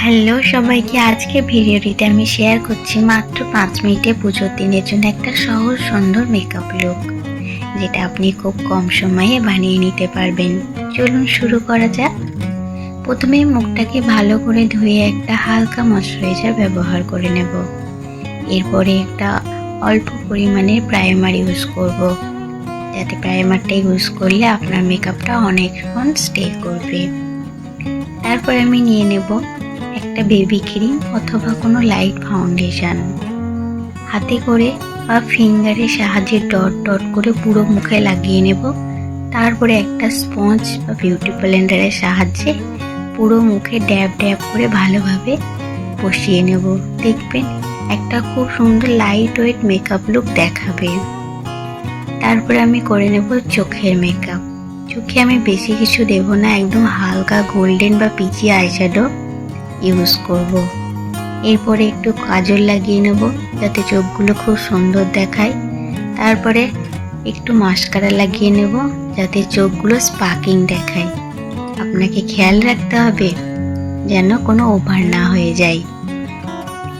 Hello সবাইকে, আজকে ভিডিওটিতে আমি শেয়ার করছি মাত্র পাঁচ মিনিটে পুজোর দিনের জন্য একটা সহজ সুন্দর মেকআপ লুক যেটা আপনি খুব কম সময়ে বানিয়ে নিতে পারবেন। চলুন শুরু করা যাক। প্রথমে মুখটাকে ভালো করে ধুয়ে একটা হালকা ময়শ্চারাইজার ব্যবহার করে নেব। এরপরে একটা অল্প পরিমাণের প্রাইমার ইউজ করব। যাতে প্রাইমারটা ইউজ করলে আপনার মেকআপটা অনেকক্ষণ স্টে করবে। তারপরে আমি নিয়ে নেব একটা বেবি ক্রিম অথবা কোনো লাইট ফাউন্ডেশন হাতে করে বা ফিঙ্গারের সাহায্যে ডট ডট করে পুরো মুখে লাগিয়ে নেব। তারপরে একটা স্পঞ্জ বা বিউটি ব্লেন্ডারের সাহায্যে পুরো মুখে ড্যাব ড্যাব করে ভালোভাবে বসিয়ে নেব। দেখবেন একটা খুব সুন্দর লাইট ওয়েট মেকআপ লুক দেখাবে। তারপরে আমি করে নেব চোখের মেকআপ চোখে আমি বেশি কিছু দেব না, একদম হালকা গোল্ডেন বা পিচি আইশ্যাডো ইউজ করব। এরপরে একটু কাজল লাগিয়ে নেব যাতে চোখগুলো খুব সুন্দর দেখায়। তারপরে একটু মাস্কারা লাগিয়ে নেব যাতে চোখগুলো স্পার্কিং দেখায়। আপনাকে খেয়াল রাখতে হবে যেন কোনো ওভার না হয়ে যায়।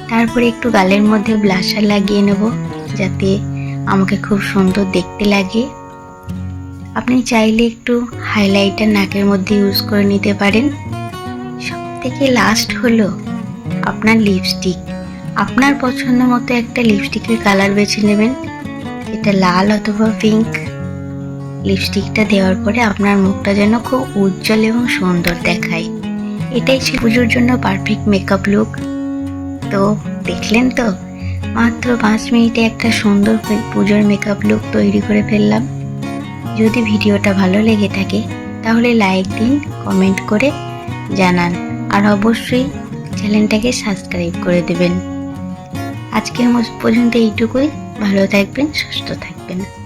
তারপরে একটু গালের মধ্যে ব্লাশার লাগিয়ে নেব যাতে আমাকে খুব সুন্দর দেখতে লাগে। আপনি চাইলে একটু হাইলাইটার নাকের মধ্যে ইউজ করে নিতে পারেন। থেকে লাস্ট হলো আপনার লিপস্টিক আপনার পছন্দ মতো একটা লিপস্টিকের কালার বেছে নেবেন। এটা লাল অথবা পিঙ্ক লিপস্টিকটা দেওয়ার পরে আপনার মুখটা যেন খুব উজ্জ্বল এবং সুন্দর দেখায়। এটাই ছিল পুজোর জন্য পারফেক্ট মেকআপ লুক তো, দেখলেন তো? মাত্র পাঁচ মিনিটে একটা সুন্দর পুজোর মেকআপ লুক তৈরি করে ফেললাম। যদি ভিডিওটা ভালো লেগে থাকে, তাহলে লাইক দিন কমেন্ট করে জানান। আর অবশ্যই চ্যানেলটাকে সাবস্ক্রাইব করে দেবেন। আজকের পর্যন্ত এইটুকুই। ভালো থাকবেন সুস্থ থাকবেন।